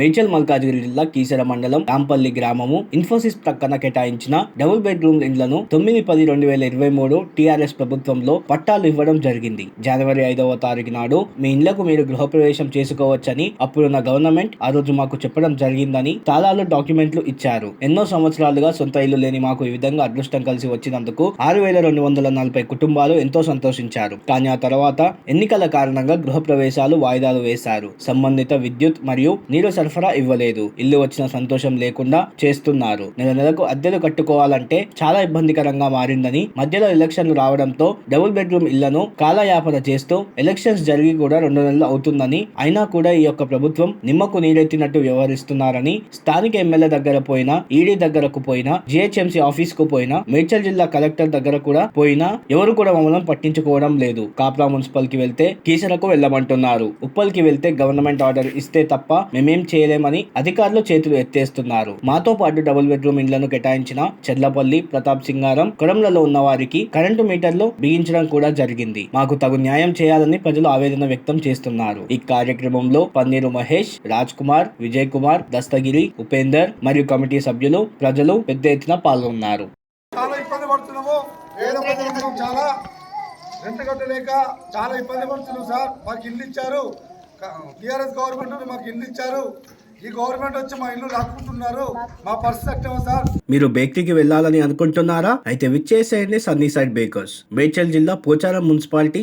మేడ్చల్ మల్కాజ్గిరి జిల్లా కీసర మండలం రాంపల్లి గ్రామము. ఇన్ఫోసిస్ ప్రక్కన కేటాయించిన డబుల్ బెడ్రూమ్ ఇండ్లను తొమ్మిది పది రెండు వేల ఇరవై మూడు టీఆర్ఎస్ ప్రభుత్వంలో పట్టాలు ఇవ్వడం జరిగింది. జనవరి ఐదవ తారీఖు నాడు మీ ఇండ్లకు మీరు గృహప్రవేశం చేసుకోవచ్చని అప్పుడున్న గవర్నమెంట్ ఆ రోజు మాకు చెప్పడం జరిగిందని తాళాలు డాక్యుమెంట్లు ఇచ్చారు. ఎన్నో సంవత్సరాలుగా సొంత ఇల్లు లేని మాకు ఈ విధంగా అదృష్టం కలిసి వచ్చినందుకు ఆరు వేల రెండు వందల నలభై కుటుంబాలు ఎంతో సంతోషించారు. కానీ ఆ తర్వాత ఎన్నికల కారణంగా గృహప్రవేశాలు వాయిదాలు వేశారు. సంబంధిత విద్యుత్ మరియు నీరు సరఫరా సరఫరా ఇవ్వలేదు. ఇల్లు వచ్చిన సంతోషం లేకుండా చేస్తున్నారు. నెల నెలకు అద్దెలు కట్టుకోవాలంటే చాలా ఇబ్బందికరంగా మారిందని మధ్యలో ఎలక్షన్లు రావడంతో డబుల్ బెడ్రూమ్ ఇళ్ళను కాలయాపన చేస్తూ ఎలక్షన్స్ జరిగి కూడా రెండు నెలలు అవుతుందని అయినా కూడా ఈ యొక్క ప్రభుత్వం నిమ్మకు నీరెత్తినట్టు వ్యవహరిస్తున్నారని స్థానిక ఎమ్మెల్యే దగ్గర పోయినా ఈడీ దగ్గరకు పోయినా జిహెచ్ఎంసీ ఆఫీస్కు పోయినా మేడ్చల్ జిల్లా కలెక్టర్ దగ్గర కూడా పోయినా ఎవరు కూడా మమ్మల్ని పట్టించుకోవడం లేదు. కాప్రా మున్సిపల్కి వెళ్తే కీసరకు వెళ్ళమంటున్నారు. ఉప్పల్కి వెళ్తే గవర్నమెంట్ ఆర్డర్ ఇస్తే తప్ప మేమేం చేయలేమని అధికారులు చేతులు ఎత్తేస్తున్నారు. మాతో పాటు డబుల్ బెడ్రూమ్ ఇండ్లను కేటాయించిన చెర్లపల్లి ప్రతాప్ సింగారం కొడంలలో ఉన్న వారికి కరెంటు మీటర్లు బిగించడం కూడా జరిగింది. మాకు తగు న్యాయం చేయాలని ప్రజలు ఆవేదన వ్యక్తం చేస్తున్నారు. ఈ కార్యక్రమంలో పన్నీరు మహేష్ రాజ్ కుమార్ విజయ్ కుమార్ దస్తగిరి ఉపేందర్ మరియు కమిటీ సభ్యులు ప్రజలు పెద్ద ఎత్తున పాల్గొన్నారు. చాలా ఇబ్బంది పడుతున్నాము. పేద ప్రజలకు చాలా రెంట్ కట్టలేక చాలా ఇబ్బంది పడుతున్నాం సార్. మాకు ఇల్లు ఇచ్చారు. టీఆర్ఎస్ గవర్నమెంట్ మాకు ఇల్లు ఇచ్చారు. ఈ గవర్నమెంట్ వచ్చి మా ఇల్లు లాక్కుంటున్నారు. మా పరిస్థితి సార్? మీరు బేకరీకి వెళ్ళాలని అనుకుంటున్నారా? అయితే విచ్చేసేయండి సన్నీ సైడ్ బేకర్స్. మేడ్చల్ జిల్లా Pocharam municipality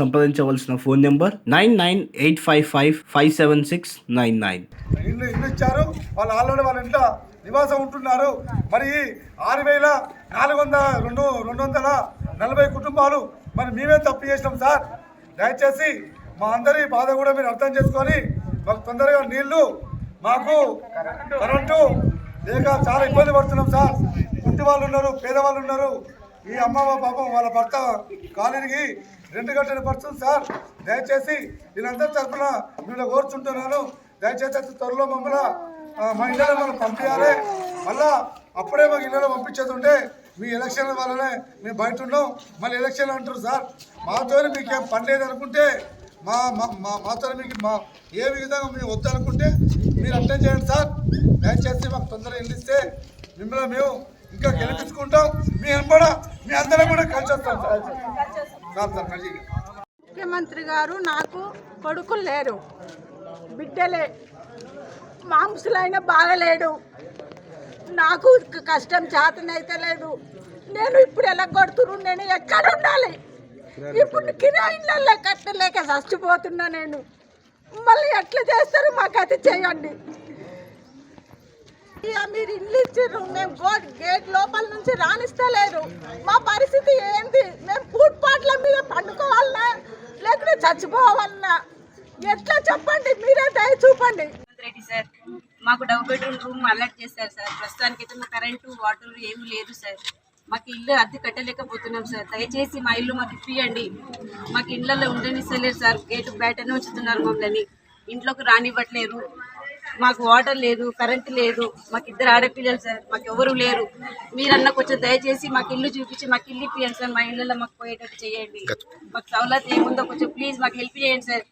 సంప్రదించవలసిన phone number nine nine eight five five five seven six nine nine. ఇల్లు ఇల్లు ఇచ్చారు. వాళ్ళు ఆల్రెడీ వాళ్ళ ఇంట్లో నివాసం ఉంటున్నారు. మరి ఆరు వేల నాలుగు వందల రెండు రెండు వందల నలభై కుటుంబాలు మరి మేమే తప్పు చేసినాం సార్. దయచేసి మా అందరి బాధ కూడా మీరు అర్థం చేసుకొని మాకు తొందరగా నీళ్ళు మాకు కరెంటు లేక చాలా ఇబ్బంది పడుతున్నాం సార్. ఇంటి వాళ్ళు ఉన్నారు పేదవాళ్ళు ఉన్నారు. ఈ అమ్మమ్మ పాపం వాళ్ళ భర్త కాలనీకి రెండు గంటల పడుతుంది సార్ దయచేసి వీళ్ళందరి తరఫున మిమ్మల్ని కోరుచుంటున్నాను. దయచేసి త్వరలో మమ్మల్ని మా ఇళ్ళలో మనం పంపించాలి. మళ్ళా అప్పుడే మాకు ఇళ్ళలో పంపించేది ఉంటే మీ ఎలక్షన్ల వల్లనే మేము బయట ఉన్నాం. మళ్ళీ ఎలక్షన్లు అంటారు సార్. మాతో మీకు ఏం పని అనుకుంటే మా మా మాతో మీకు మా ఏ విధంగా మేము వద్దనుకుంటే మీరు అర్థం చేయండి సార్. దయచేసి మాకు తొందరగా ఇల్లిస్తే మిమ్మల్ని మేము ఇంకా గెలిపించుకుంటాం. మీ కూడా మీ అందరం కూడా కలిసి వస్తాం సార్. సార్ సార్ కలిసి ముఖ్యమంత్రి గారు నాకు కొడుకులు లేరు. బిడ్డలే. మాంసులైన బాగలేడు నాకు కష్టం చేతనైతే లేదు. నేను ఇప్పుడు ఎలా కొడుతున్నాను నేను ఎక్కడ ఉండాలి ఇప్పుడు కిరాయిలలో కట్టలేక చచ్చిపోతున్నా నేను. మళ్ళీ ఎట్లా చేస్తారు? మాకు అది చేయండి. మీరు ఇల్లు ఇచ్చారు మేము గోడ్ గేట్ లోపల నుంచి రాణిస్తలేరు. మా పరిస్థితి ఏంది? మేము ఫుట్పాట్ల మీద పండుకోవాలన్నా లేకుంటే చచ్చిపోవాలన్నా. ఎట్లా చెప్పండి? మీరే దయ చూపండి. రెడ్డి సార్ మాకు డబుల్ బెడ్రూమ్ రూమ్ అలర్ట్ చేశారు సార్. ప్రస్తుతానికి అయితే కరెంటు వాటర్ ఏమీ లేదు సార్. మాకు ఇల్లు అద్దె కట్టలేకపోతున్నాం సార్. దయచేసి మా ఇల్లు మాకు ఇప్పియండి. మాకు ఇళ్ళల్లో ఉండనిస్తలేరు సార్. గేటు బయటనే ఉంచుతున్నారు మమ్మల్ని. ఇంట్లోకి రానివ్వట్లేరు. మాకు వాటర్ లేదు కరెంట్ లేదు మాకు ఇద్దరు ఆడపిల్లలు సార్ మాకు ఎవరు లేరు. మీరన్నా కొంచెం దయచేసి మాకు ఇల్లు చూపించి మాకు ఇల్లు ఇప్పియండి సార్ మా ఇళ్ళలో మాకు పోయేటట్టు చేయండి. మాకు సవలత్ ఏముందో కొంచెం ప్లీజ్ మాకు హెల్ప్ చేయండి సార్.